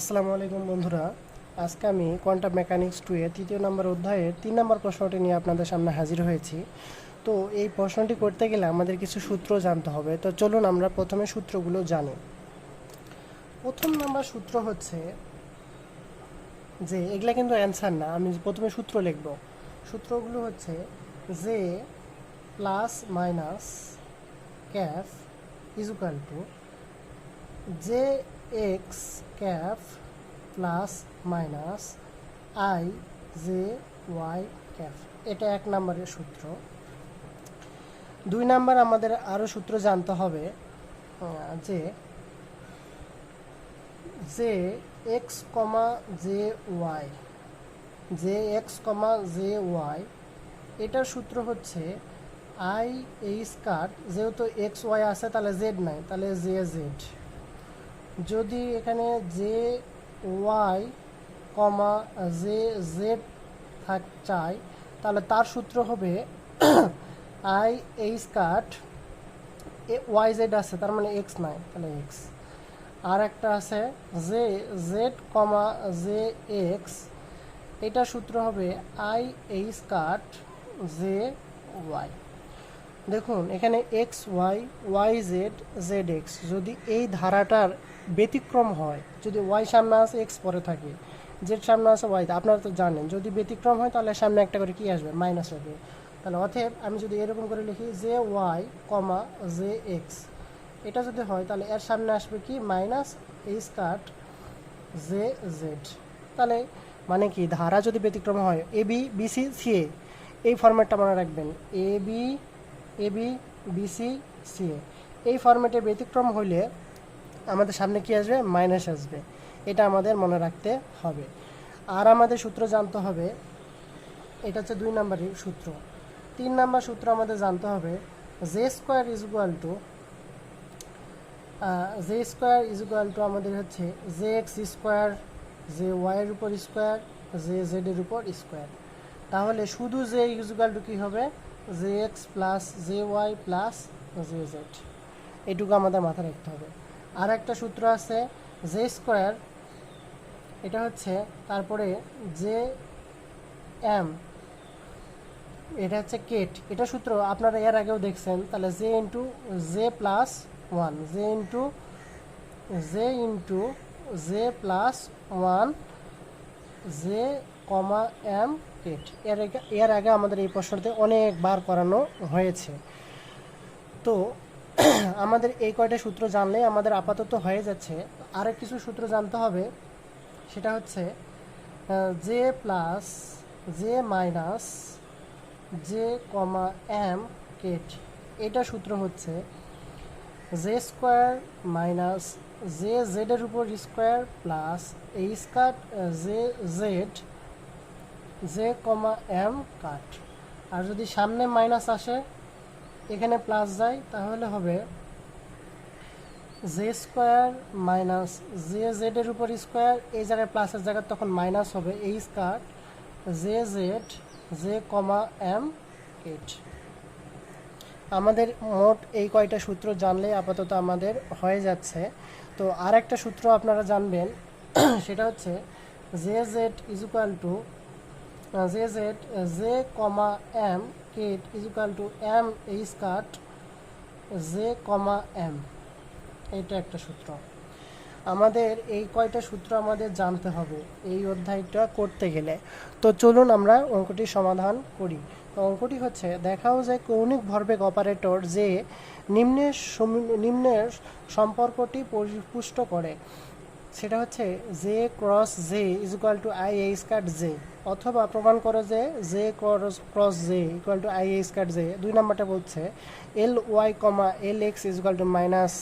আসসালামু আলাইকুম বন্ধুরা। আজকে আমি কোয়ান্টাম মেকানিক্স টু এর তৃতীয় নম্বর অধ্যায়ের তিন নম্বর প্রশ্নটি নিয়ে আপনাদের সামনে হাজির হয়েছি। তো এই প্রশ্নটি করতে গেলে আমাদের কিছু সূত্র জানতে হবে। তো চলুন আমরা প্রথমে সূত্রগুলো জানি। প্রথম নাম্বার সূত্র হচ্ছে যে, এগুলা কিন্তু অ্যান্সার না, আমি প্রথমে সূত্র লিখব। সূত্রগুলো হচ্ছে যে plus minus cap equal to J X cap plus minus I J Y cap এটা এক নম্বরের সূত্র। দুই নাম্বার আমাদের আরও সূত্র জানতে হবে যে J X comma J Y J X comma J Y এটার সূত্র হচ্ছে আই এইচ কাট যেহেতু এক্স ওয়াই আছে, তাহলে জেড নাই, তাহলে জে জেড যদি এখানে J Y comma J Z থাক চাই, তাহলে তার সূত্র হবে I H cut A Y Z আছে, তার মানে এক্স নাই, তাহলে এক্স। আর একটা আছে J Z comma J X এটা সূত্র হবে I H cut J Y. দেখুন, এখানে X Y Y Z Z X যদি এই ধারাটার ব্যতিক্রম হয়, যদি ওয়াই সামনে আসে এক্স পরে থাকে জেড সামনে আসে ওয়াই আপনারা তো জানেন, যদি ব্যতিক্রম হয়, তাহলে সামনে একটা করে কি আসবে মাইনাস হবে। তাহলে অতএব আমি যদি এরকম করে লিখি J Y comma J X এটা যদি হয়, তাহলে এর সামনে আসবে কি minus H cut J Z তাহলে মানে কি, ধারা যদি ব্যতিক্রম হয় এ বি বিসি সিএ এই ফরম্যাটটা মনে রাখবেন A B A B BC CA এই ফরম্যাটে ব্যতিক্রম হইলে আমাদের সামনে কি আসবে? মাইনাস আসবে। এটা আমাদের মনে রাখতে হবে। আর আমাদের সূত্র জানতে হবে, এটা হচ্ছে দুই নম্বরের সূত্র। তিন নাম্বার সূত্র আমাদের জানতে হবে J square is equal to J square is equal to আমাদের হচ্ছে জে এক্স স্কোয়ার জে ওয়াইয়ের উপর স্কোয়ার জে জেডের উপর স্কোয়ার তাহলে শুধু জে ইজ ইকুয়াল টু কী হবে? J X plus J Y plus J Z এটুকু আমাদের মাথায় রাখতে হবে। আর একটা সূত্র আছে জে স্কোয়ার এটা হচ্ছে তারপরে জে এম এটা হচ্ছে কেট এটা সূত্র আপনারা এর আগেও দেখছেন, তাহলে J into J plus one J into J into J plus one J comma M ket এর আগে এর আগে আমাদের এই প্রশ্নতে অনেকবার করানো হয়েছে। তো, আমাদের এই কয়টা সূত্র জানলে আমাদের আপাতত হয়ে যাচ্ছে। আরেক কিছু সূত্র জানতে হবে, সেটা হচ্ছে J plus J minus J comma M Kate এটা সূত্র হচ্ছে জে স্কোয়ার মাইনাস জে জেডের উপর square plus H cut J Z J comma M cut আর যদি সামনে মাইনাস আসে, এখানে প্লাস যায়, তাহলে হবে জে স্কোয়ার মাইনাস জে জেডের উপর স্কোয়ার এই জায়গায় প্লাসের জায়গায় তখন মাইনাস হবে H cut J Z J comma M eight আমাদের মোট এই কয়টা সূত্র জানলে আপাতত আমাদের হয়ে যাচ্ছে। তো আর একটা সূত্র আপনারা জানবেন, সেটা হচ্ছে J Z is equal to J Z J comma M ket is equal to M H cut J comma M এটা একটা সূত্র। আমাদের এই কয়টা সূত্র আমাদের জানতে হবে এই অধ্যায়টা করতে গেলে। তো চলুন আমরা অঙ্কটি সমাধান করি। অঙ্কটি হচ্ছে, দেখাও যায় কৌণিক ভরবেগ অপারেটর যে নিম্নের নিম্নের সম্পর্কটি পরিপুষ্ট করে। সেটা হচ্ছে J cross J is equal to I H cut J অথবা প্রমাণ করে যে J cross cross J equal to I H cut J দুই নম্বরটা বলছে L Y comma L X is equal to minus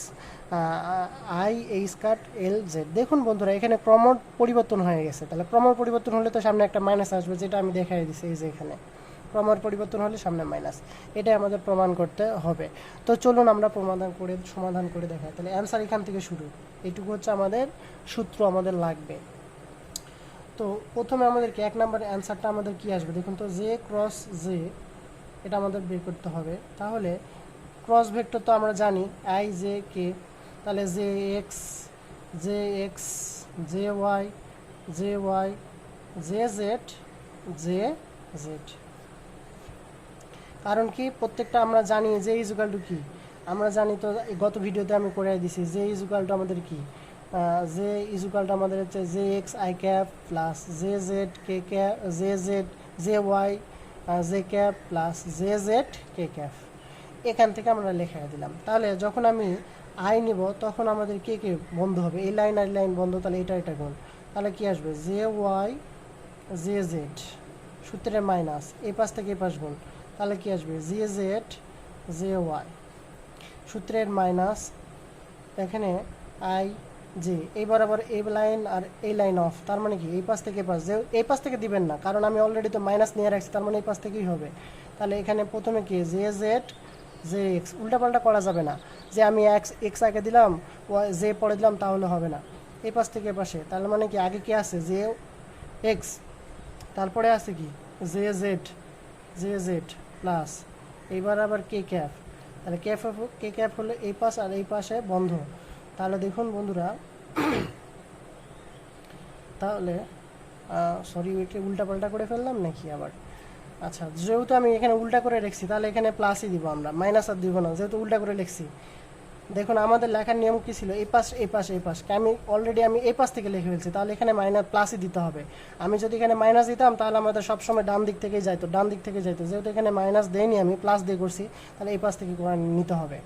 I H cut L Z দেখুন বন্ধুরা, এখানে ক্রম পরিবর্তন হয়ে গেছে। তাহলে ক্রম পরিবর্তন হলে তো সামনে একটা মাইনাস আসবে, যেটা আমি দেখাই দিছি এই যে এখানে। ক্রমের পরিবর্তন হলে সামনে মাইনাস এটাই আমাদের প্রমাণ করতে হবে। তো চলুন আমরা প্রমাণ করে, সমাধান করে দেখাই। তাহলে অ্যান্সার এখান থেকে শুরু। এইটুকু হচ্ছে আমাদের সূত্র আমাদের লাগবে। তো প্রথমে আমাদেরকে এক নম্বরের অ্যান্সারটা আমাদের কি আসবে? দেখুন তো জে ক্রস জে এটা আমাদের বের করতে হবে। তাহলে ক্রস ভেক্টর তো আমরা জানি আই জে কে তাহলে J X J X J Y J Y J Z J Z কারণ কি, প্রত্যেকটা আমরা জানি যে ইজুকাল টু কি। আমরা জানি তো গত ভিডিওতে আমি করে দিছি যে ইজুকাল টু আমাদের কি। যে ইজুকালটা আমাদের হচ্ছে J X, I cap, plus J Z, K cap, J Z, J Y J cap, plus J Z, K cap. এখান থেকে আমরা লেখা দিলাম। তাহলে যখন আমি আই নিব, তখন আমাদের কে কে বন্ধ হবে? এই লাইন আর লাইন বন্ধ, তাহলে এটা এটা গুণ। তাহলে কি আসবে? জে ওয়াই, জে জেড, সূত্রের মাইনাস, এই পাশ থেকে এই পাশ গুণ। তাহলে কি আসবে? জে জেড জে ওয়াই সূত্রের মাইনাস এখানে আই জি এই বরাবর এই লাইন আর এই লাইন অফ তার মানে কি? এই পাশ থেকে পাশ। যে এই পাশ থেকে দিবেন না, কারণ আমি অলরেডি তো মাইনাস নিয়ে রাখছি, তার মানে এই পাশ থেকেই হবে। তাহলে এখানে প্রথমে কি? জে জেড জে এক্স উল্টাপাল্টা করা যাবে না। যে আমি এক্স এক্স আগে দিলাম জে পরে দিলাম, তাহলে হবে না। এই পাশ থেকে পাশে। তাহলে মানে কি? আগে কি আছে? জে এক্স তারপরে আছে কি? J Z J Z plus. এইবার আবার কে ক্যাপ তাহলে ক্যাপ কে ক্যাপ হলে এই পাশ আর এই পাশে বন্ধ। তাহলে দেখুন বন্ধুরা, তাহলে সরি ওইটা উল্টাপাল্টা করে ফেললাম নাকি আবার? আচ্ছা যেহেতু আমি এখানে উল্টা করে লিখছি তাহলে এখানে প্লাসই দিব আমরা মাইনাস আর দিব না, যেহেতু উল্টা করে লিখছি। দেখুন, আমাদের লেখার নিয়ম কি ছিল? এই পাশ এই পাশ এই পাশ। আমি অলরেডি আমি এই পাশ থেকে লিখে ফেলছি, তাহলে এখানে মাইনাস প্লাসই দিতে হবে। আমি যদি এখানে মাইনাস দিতাম, তাহলে আমাদের সবসময় ডান দিক থেকেই যাইতো, ডান দিক থেকে যাইতো। যেহেতু এখানে মাইনাস দেয়নি আমি প্লাস দিয়ে করছি, তাহলে এই পাশ থেকে নিতে হবে।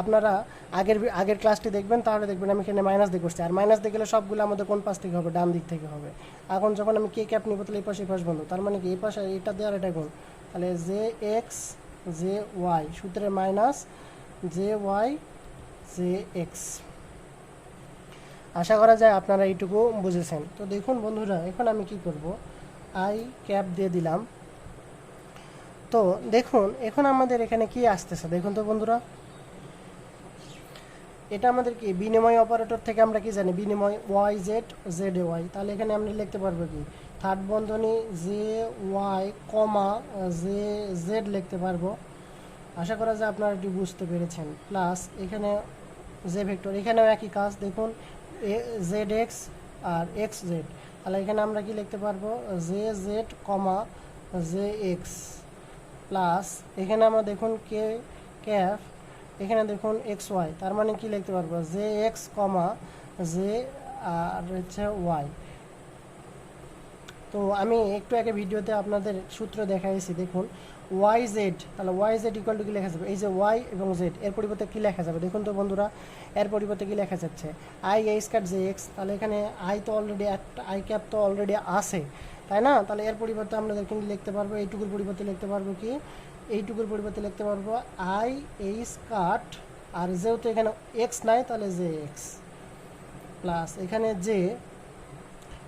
আপনারা আগের আগের ক্লাসটি দেখবেন, তাহলে দেখবেন আমি এখানে মাইনাস দিয়ে করছি। আর মাইনাস দিয়ে গেলে সবগুলো আমাদের কোন পাশ থেকে হবে? ডান দিক থেকে হবে। এখন যখন আমি কে ক্যাপ নিব, তাহলে এই পাশে, এই পাশ বন্ধ। তার মানে কি? এই পাশে এটা দেওয়ার এটা গুণ। তাহলে জে এক্স জে ওয়াই সূত্রের মাইনাস জে ওয়াই আশা করা যায় আপনারা এইটুকু বুঝেছেন। তো দেখুন বন্ধুরা, এখন আমি কি করব? আই ক্যাপ দিয়ে দিলাম। তো দেখুন, এখন আমাদের এখানে কি আসতেছে? দেখুন তো বন্ধুরা। এটা আমাদের কি? বিনিময় অপারেটর থেকে আমরা কি জানি? বিনিময় ওয়াই জেড জেড ওয়াই তাহলে এখানে আমরা লিখতে পারব কি? থার্ড বন্ধনী J Y comma J Z লিখতে পারব। আশা করা যায় আপনারা এটি বুঝতে পেরেছেন। প্লাস এখানে জে ভেক্টর এখানেও একই কাজ, দেখুন জেড এক্স আর এক্স জেড তাহলে এখানে আমরা কি লিখতে পারব? J Z comma J X plus এখানে আমরা দেখুন কে ক্যাফ এখানে দেখুন এক্স ওয়াই তার মানে কি লিখতে পারব? জে এক্স কমা জে আর হচ্ছে ওয়াই তো আমি একটু আগে ভিডিওতে আপনাদের সূত্র দেখাইছি, দেখুন। ওয়াই জেড তাহলে ওয়াই জেড ইকুয়াল টু কি লেখা যাবে? এই যে ওয়াই এবং জেড এর পরিবর্তে কি লেখা যাবে? দেখুন তো বন্ধুরা, এর পরিবর্তে কি লেখা যাচ্ছে? I H cut J X তাহলে এখানে আই তো অলরেডি আই ক্যাপ তো অলরেডি আছে, তাই না? তাহলে এর পরিবর্তে আমরা কিন্তু লিখতে পারব? এইটুকুর পরিবর্তে লিখতে পারব কি? এইটুকুর পরিবর্তে লিখতে পারব আই এইচ কাট আর যেহেতু এখানে এক্স নাই, তাহলে জে এক্স প্লাস এখানে জে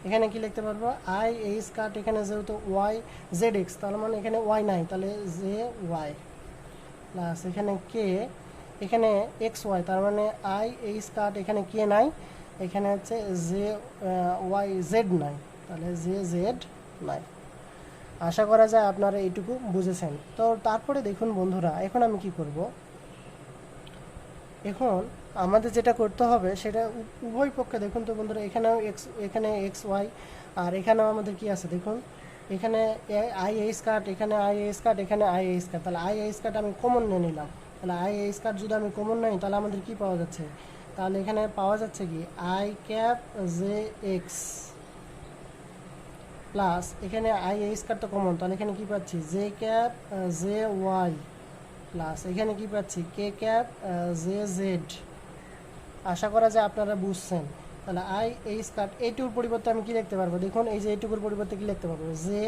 এখানে কি লিখতে পারব? আই এইচ কাট এখানে যেহেতু ওয়াই জেড এক্স তাহলে মানে এখানে ওয়াই নাই, তাহলে জে ওয়াই প্লাস এখানে কে এখানে এক্স ওয়াই তার মানে আই এইচ কাট এখানে কে নাই, এখানে হচ্ছে জে ওয়াই জেড নাই, তাহলে জে জেড নাই। আশা করা যায় আপনারা এইটুকু বুঝেছেন। তো তারপরে দেখুন বন্ধুরা, এখন আমি কি করব? এখন আমাদের যেটা করতে হবে সেটা উভয় পক্ষে দেখুন তো বন্ধুরা, এখানেও এক্স এখানে এক্স ওয়াই আর এখানেও আমাদের কি আছে দেখুন? এখানে আই এইচ কার্ড এখানে আই এইচ কার্ড এখানে আই এইচ কার্ড তাহলে আই এইচ কার্ড আমি কমন নিয়ে নিলাম। তাহলে আই এইচ কার্ড যদি আমি কমন নিই, তাহলে আমাদের কি পাওয়া যাচ্ছে? তাহলে এখানে পাওয়া যাচ্ছে কি? I cap J X plus এখানে আই এইচ কার্ড তো কমন তাহলে এখানে কি পাচ্ছি? J cap J Y plus এখানে কি পাচ্ছি? কে ক্যাপ জে জেড আশা করা যায় আপনারা বুঝছেন। তাহলে আই এইচ কার্ড এইটুকুর পরিবর্তে আমি কি লিখতে পারব? দেখুন, এই যে এইটুকুর পরিবর্তে কি লিখতে পারব? জে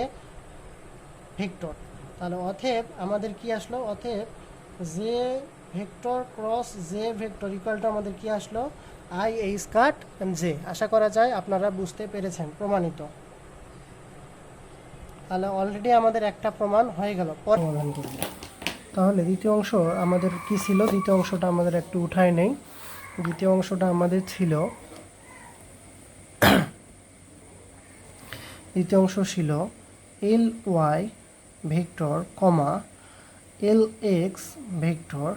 ভেক্টর তাহলে অথেব আমাদের কি আসলো? অথেব J vector cross J vector ইকুয়ালটা আমাদের কি আসলো? আই এইচ কাট জে আশা করা যায় আপনারা বুঝতে পেরেছেন, প্রমাণিত। তাহলে অলরেডি আমাদের একটা প্রমাণ হয়ে গেল। পরে সমাধান করব তাহলে দ্বিতীয় অংশ আমাদের কি ছিল? দ্বিতীয় অংশটা আমাদের একটু উঠায় নেই। দ্বিতীয় অংশটা আমাদের ছিল। দ্বিতীয় অংশ ছিল L Y vector comma L X vector.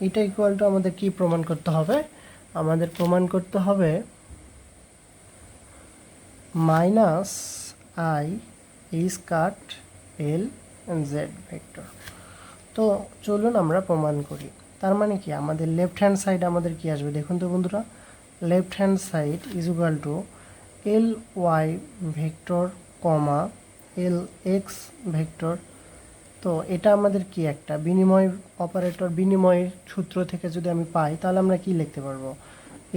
এটা ইকুয়াল টু আমাদের কি প্রমাণ করতে হবে? আমাদের প্রমাণ করতে হবে minus I is cut L Z vector তো চলুন আমরা প্রমাণ করি। তার মানে কি? আমাদের লেফট হ্যান্ড সাইড আমাদের কি আসবে? দেখুন তো বন্ধুরা left hand side is equal to L Y vector comma L X vector তো এটা আমাদের কি একটা? বিনিময় অপারেটর বিনিময়ের সূত্র থেকে যদি আমি পাই, তাহলে আমরা কি লিখতে পারব?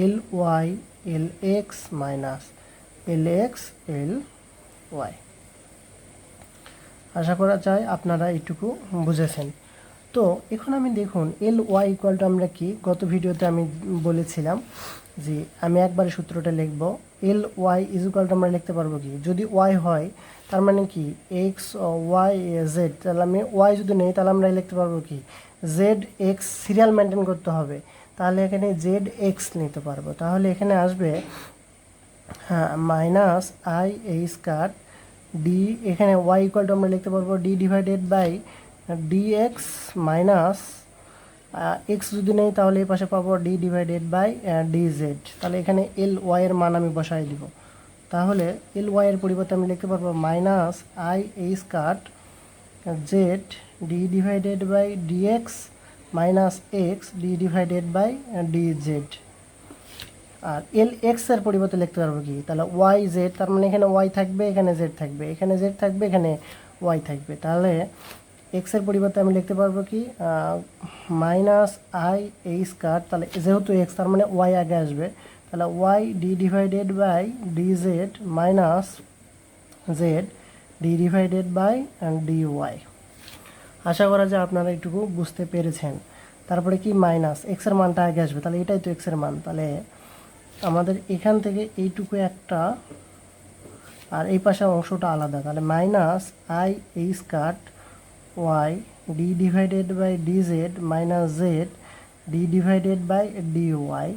L Y L X minus L X L Y আশা করা যায় আপনারা এইটুকু বুঝেছেন। তো এখন আমি দেখুন এল ওয়াই ইকুয়ালটা আমরা কি? গত ভিডিওতে আমি বলেছিলাম যে আমি একবারে সূত্রটা লিখব। এল ওয়াই ইজ ইকুয়ালটা আমরা লিখতে পারব কি? যদি ওয়াই হয়, তার মানে কি? এক্স ওয়াই জেড তাহলে আমি ওয়াই যদি নেই, তাহলে আমরা লিখতে পারব কি? জেড এক্স সিরিয়াল মেনটেন করতে হবে। তাহলে এখানে জেড এক্স নিতে পারব। তাহলে এখানে আসবে হ্যাঁ minus I H cut D এখানে ওয়াই ইকুয়াল টু আমরা লিখতে পারব D divided by D X minus X যদি নেই তাহলে এই পাশে পাবো D divided by D Z তাহলে এখানে এল ওয়াই এর মান আমি বসাই দিব। তাহলে এল ওয়াই এর পরিবর্তে আমি লিখতে পারব minus I H cut Z D divided by D X minus X D divided by D Z R L এক্সের পরিবর্তে লিখতে পারব কি? তাহলে ওয়াই জেড, তার মানে এখানে ওয়াই থাকবে, এখানে জেড থাকবে, এখানে জেড থাকবে, এখানে ওয়াই থাকবে। তাহলে এক্সের পরিবর্তে আমি লিখতে পারব কি? মাইনাস আই এইচ কার তাহলে যেহেতু এক্স, তার মানে ওয়াই আগে আসবে। তাহলে Y D divided by D Z minus Z D divided by D Y. আশা করা যায় আপনারা একটুকু বুঝতে পেরেছেন। তারপরে কি? মাইনাস। এক্সের মানটা আগে আসবে, তাহলে এটাই তো এক্সের মান। তাহলে আমাদের এখান থেকে এইটুকু একটা, আর এই পাশের অংশটা আলাদা। তাহলে minus I H cut Y D divided by D Z minus Z D divided by D Y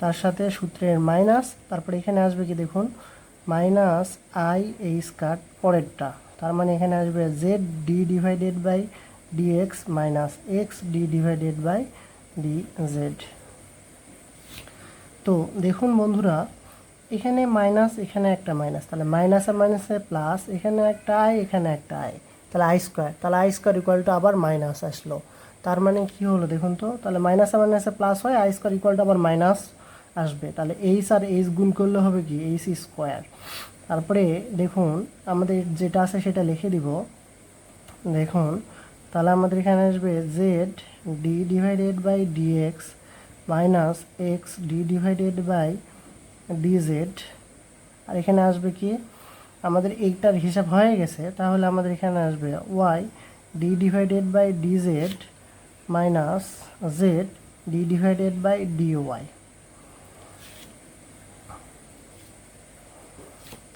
তার সাথে সূত্রের মাইনাস তারপরে এখানে আসবে কি দেখুন? মাইনাস আই এইচ কাট পরেরটা। তার মানে এখানে আসবে Z D divided by D X minus X D divided by D Z তো দেখুন বন্ধুরা, এখানে মাইনাস এখানে একটা মাইনাস তাহলে মাইনাস আর মাইনাসে প্লাস এখানে একটা আয় এখানে একটা আয় তাহলে আই স্কোয়ার তাহলে আই স্কোয়ার ইকুয়াল টু আবার মাইনাস আসলো। তার মানে কি হলো দেখুন তো, তাহলে মাইনাস আর মাইনাসে প্লাস হয় আই স্কোয়ার ইকুয়াল টু আবার মাইনাস আসবে। তাহলে এইচ আর এইচ গুণ করলে হবে কি? এইচ স্কোয়ার তারপরে দেখুন, আমাদের যেটা আছে সেটা লিখে দিব। দেখুন, তাহলে আমাদের এখানে আসবে Z D divided by D X minus X D divided by D Z আর এখানে আসবে কি? আমাদের এইটার হিসাব হয়ে গেছে, তাহলে আমাদের এখানে আসবে Y D divided by D Z minus Z D divided by D Y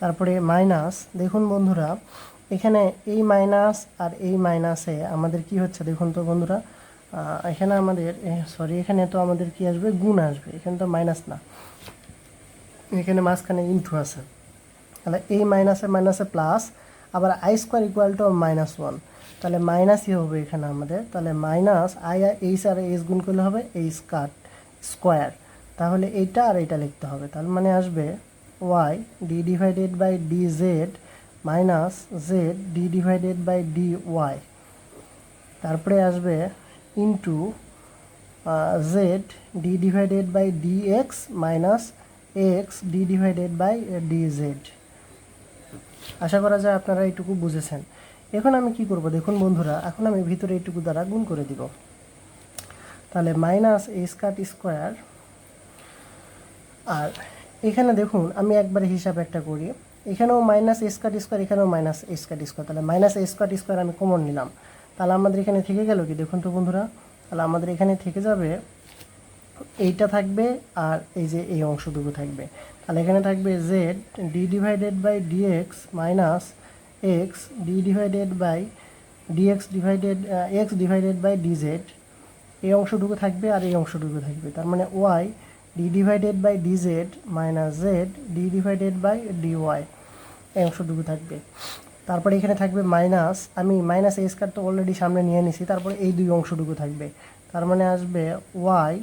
তারপরে মাইনাস দেখুন বন্ধুরা, এখানে এই মাইনাস আর এই মাইনাসে আমাদের কি হচ্ছে দেখুন তো বন্ধুরা এখানে আমাদের সরি এখানে তো আমাদের কি আসবে? গুণ আসবে। এখানে তো মাইনাস না। এখানে মাঝখানে ইন্টু আছে। তাহলে এই মাইনাসে মাইনাসে প্লাস আবার I square equal to minus one তাহলে মাইনাসই হবে এখানে আমাদের। তাহলে মাইনাস আই আর এইচ আর এইচ গুণ করলে হবে এইচ কাট স্কোয়ার তাহলে এইটা আর এইটা লিখতে হবে। তার মানে আসবে Y D divided by D Z minus Z D divided by D Y তারপরে আসবে into Z D divided by D X minus X D divided by D Z আশা করা যায় আপনারা এইটুকু বুঝেছেন। এখন আমি কি করব? দেখুন বন্ধুরা, এখন আমি ভিতরে এইটুকু দ্বারা গুণ করে দিব। তাহলে মাইনাস এইচ কাট স্কোয়ার আর এখানে দেখুন, আমি একবারে হিসাব একটা করি। এখানেও মাইনাস এস কাট স্কোয়ার এখানেও মাইনাস এস কাট স্কোয়ার তাহলে মাইনাস এস কাট স্কোয়ার আমি কমন নিলাম। তাহলে আমাদের এখানে থেকে গেল কি? দেখুন তো বন্ধুরা, তাহলে আমাদের এখানে থেকে যাবে, এইটা থাকবে আর এই যে এই অংশটুকু থাকবে। তাহলে এখানে থাকবে Z D divided by D X minus X D divided by D X divided X divided by D Z এই অংশটুকু থাকবে আর এই অংশটুকু থাকবে। তার মানে Y D divided by D Z minus Z D divided by D Y এই অংশটুকু থাকবে। তারপরে এখানে থাকবে মাইনাস আমি মাইনাস এস কার্ড তো অলরেডি সামনে নিয়ে নিছি, তারপরে এই দুই অংশটুকু থাকবে। তার মানে আসবে Y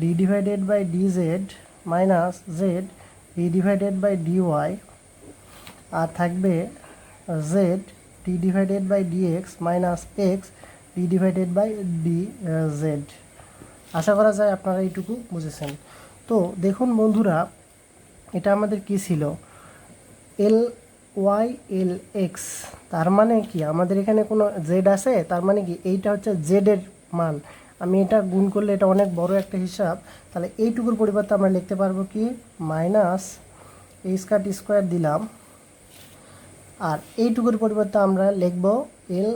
D divided by D Z minus Z D divided by D Y আর থাকবে Z D divided by D X minus X D divided by D Z আশা করা যায় আপনারা এইটুকু বুঝেছেন। তো দেখুন বন্ধুরা, এটা আমাদের কি ছিল? এল ওয়াই এল এক্স তার মানে কি? আমাদের এখানে কোনো জেড আছে? তার মানে কি? এইটা হচ্ছে জেডের মান। আমি এটা গুণ করলে এটা অনেক বড় একটা হিসাব। তাহলে এইটুকুর পরিবর্তে আমরা লিখতে পারব কি? মাইনাস এই স্কার্ট স্কোয়ার দিলাম। আর এইটুকুর পরিবর্তে আমরা লিখব এল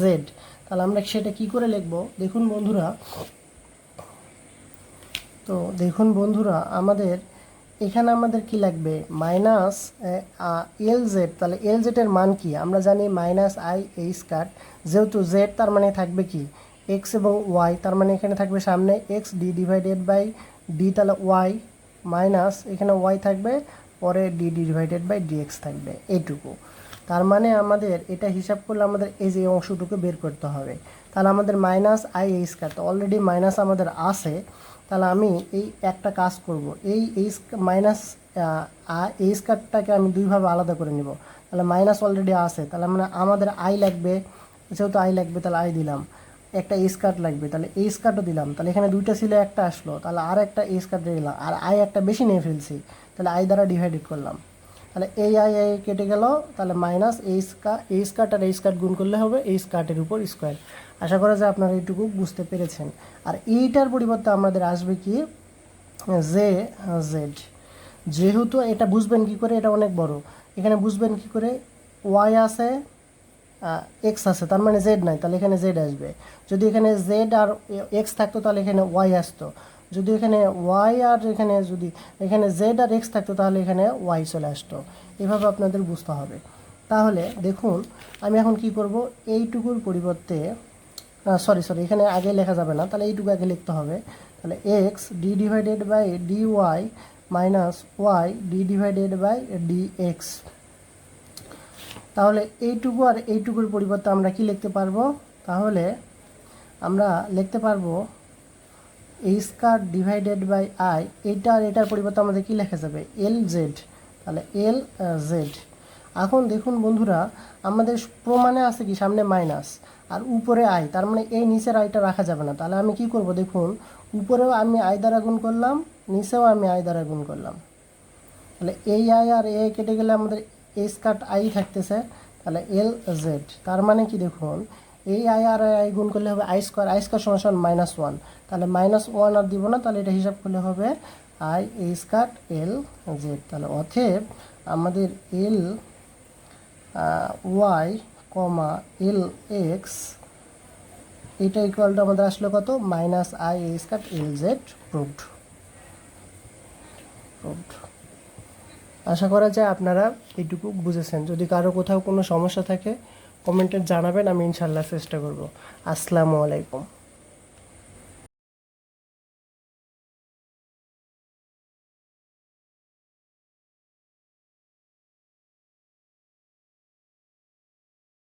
জেড তাহলে আমরা সেটা কি করে লিখব? দেখুন বন্ধুরা। তো দেখুন বন্ধুরা, আমাদের এখানে আমাদের কি লাগবে? মাইনাস এল জেড, তাহলে এল জেডের মান কি? আমরা জানি মাইনাস আই এই স্কার্ট যেহেতু জেড তার মানে থাকবে কি? এক্স এবং ওয়াই তার মানে এখানে থাকবে সামনে, X D divided by D তাহলে ওয়াই মাইনাস, এখানে ওয়াই থাকবে, পরে ডি ডিভাইডেড বাই ডিএক্স থাকবে, এইটুকু। তার মানে আমাদের এটা হিসাব করলে আমাদের এই যে অংশটুকু বের করতে হবে। তাহলে আমাদের মাইনাস আই এই স্কার তো অলরেডি মাইনাস আমাদের আছে। তাহলে আমি এই একটা কাজ করব। এই এই মাইনাস এই স্কারটাকে আমি দুইভাবে আলাদা করে নিব। তাহলে মাইনাস অলরেডি আছে। তাহলে মানে আমাদের আই লাগবে, যেহেতু আই লাগবে, তাহলে আই দিলাম। একটা এই স্কার্ট লাগবে, তাহলে এই স্কার্টও দিলাম। তাহলে এখানে দুইটা ছিল, একটা আসলো। তাহলে আর একটা এই স্কার্ট দিলাম। আর আই একটা বেশি নিয়ে ফেলছি। তাহলে আই দ্বারা ডিভাইডেড করলাম। তাহলে এই আই আই কেটে গেল। তাহলে মাইনাস এই স্কা এই স্কার্ট আর এই স্কার্ট গুণ করলে হবে এই স্কার্টের উপর স্কোয়ার আশা করা যায় আপনারা এইটুকু বুঝতে পেরেছেন। আর এইটার পরিবর্তে আমাদের আসবে কি? জে জেড যেহেতু এটা বুঝবেন কি করে, এটা অনেক বড়। এখানে বুঝবেন কি করে? ওয়াই আছে এক্স আছে, তার মানে জেড নাই, তাহলে এখানে জেড আসবে। যদি এখানে জেড আর এক্স থাকতো, তাহলে এখানে ওয়াই আসতো। যদি এখানে ওয়াই আর এখানে যদি এখানে জেড আর এক্স থাকতো, তাহলে এখানে ওয়াই চলে আসতো। এভাবে আপনাদের বুঝতে হবে। তাহলে দেখুন, আমি এখন কি করব? এইটুকুর পরিবর্তে সরি সরি এখানে আগে লেখা যাবে না, তাহলে এইটুকু আগে লিখতে হবে। তাহলে X D divided by D Y minus Y D divided by D X তাহলে এইটুকু আর এইটুকুর পরিবর্তে আমরা কি লিখতে পারব? তাহলে আমরা লিখতে পারব এই স্কার ডিভাইডেড বাই আই এইটা আর এটার পরিবর্তে আমাদের কি লেখা যাবে? এল জেড তাহলে এল জেড এখন দেখুন বন্ধুরা, আমাদের প্রমাণে আছে কি সামনে মাইনাস আর উপরে আই তার মানে এই নিচের আইটা রাখা যাবে না। তাহলে আমি কি করব দেখুন, উপরেও আমি আই দ্বারা গুণ করলাম, নিচেও আমি আই দ্বারা গুণ করলাম। তাহলে এই আই আর এ কেটে গেলে আমাদের এস কাট আই থাকতেছে, তাহলে এল জেড তার মানে কি দেখুন, এই আই আর আই গুণ করলে হবে আই স্কোয়ার আই স্কোয়ার সমান সমান মাইনাস ওয়ান তাহলে মাইনাস ওয়ান আর দিব না, তাহলে এটা হিসাব করলে হবে I H cut L z তাহলে অথেব আমাদের L Y comma L X, এটা ইকুয়াল টু আমাদের আসলো কত? Minus I S cut L Z proved proved আশা করা যায় আপনারা এইটুকু বুঝেছেন। যদি কারও কোথাও কোনো সমস্যা থাকে কমেন্টে জানাবেন, আমি ইনশাল্লাহ চেষ্টা করব। আসসালামু আলাইকুম।